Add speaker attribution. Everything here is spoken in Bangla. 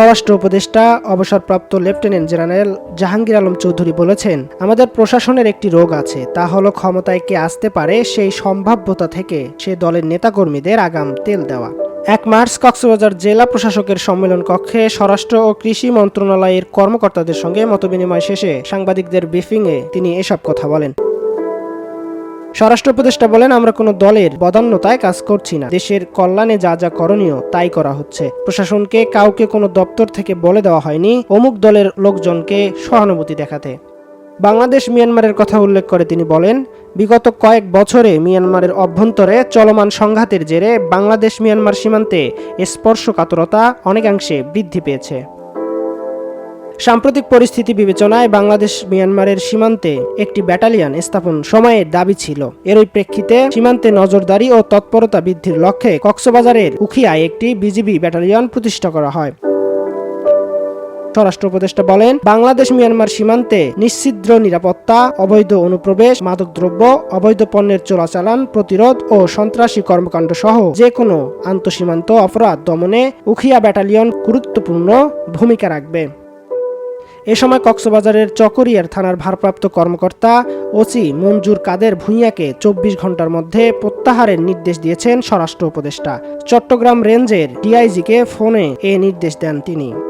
Speaker 1: স্বরাষ্ট্র উপদেষ্টা, অবসরপ্রাপ্ত লেফটেন্যান্ট জেনারেল জাহাঙ্গীর আলম চৌধুরী বলেছেন, আমাদের প্রশাসনের একটি রোগ আছে, তা হলো ক্ষমতায় কে আসতে পারে সেই সম্ভাব্যতা থেকে সে দলের নেতাকর্মীদের আগাম তেল দেওয়া। এক মার্চ কক্সবাজার জেলা প্রশাসকের সম্মেলন কক্ষে স্বরাষ্ট্র ও কৃষি মন্ত্রণালয়ের কর্মকর্তাদের সঙ্গে মতবিনিময় শেষে সাংবাদিকদের ব্রিফিংয়ে তিনি এসব কথা বলেন। স্বরাষ্ট্র উপদেষ্টা বলেন, আমরা কোনো দলের বদান্যতায় কাজ করছি না। দেশের কল্যাণে যা যা করণীয়, তাই করা হচ্ছে। প্রশাসনকে কাউকে কোনো দপ্তর থেকে বলে দেওয়া হয়নি অমুক দলের লোকজনকে সহানুভূতি দেখাতে। বাংলাদেশ মিয়ানমারের কথা উল্লেখ করে তিনি বলেন, বিগত কয়েক বছরে মিয়ানমারের অভ্যন্তরে চলমান সংঘাতের জেরে বাংলাদেশ মিয়ানমার সীমান্তে স্পর্শকাতরতা অনেকাংশে বৃদ্ধি পেয়েছে। সাম্প্রতিক পরিস্থিতি বিবেচনায় বাংলাদেশ মিয়ানমারের সীমান্তে একটি ব্যাটালিয়ন স্থাপন সময়ের দাবি ছিল। এরই প্রেক্ষিতে সীমান্তে নজরদারি ও তৎপরতা বৃদ্ধির লক্ষ্যে কক্সবাজারের উখিয়ায় একটি বিজিবি ব্যাটালিয়ন প্রতিষ্ঠা করা হয়। স্বরাষ্ট্র উপদেষ্টা বলেন, বাংলাদেশ মিয়ানমার সীমান্তে নিশ্ছিদ্র নিরাপত্তা, অবৈধ অনুপ্রবেশ, মাদকদ্রব্য, অবৈধ পণ্যের চোরাচালান, প্রতিরোধ ও সন্ত্রাসী কর্মকাণ্ড সহ যে কোনো আন্তঃসীমান্ত অপরাধ দমনে উখিয়া ব্যাটালিয়ন গুরুত্বপূর্ণ ভূমিকা রাখবে। এ সময় কক্সবাজারের চকরিয়ার থানার ভারপ্রাপ্ত কর্মকর্তা ওসি মঞ্জুর কাদের ভূঁইয়াকে চব্বিশ ঘণ্টার মধ্যে প্রত্যাহারের নির্দেশ দিয়েছেন স্বরাষ্ট্র উপদেষ্টা। চট্টগ্রাম রেঞ্জের ডিআইজিকে ফোনে এ নির্দেশ দেন তিনি।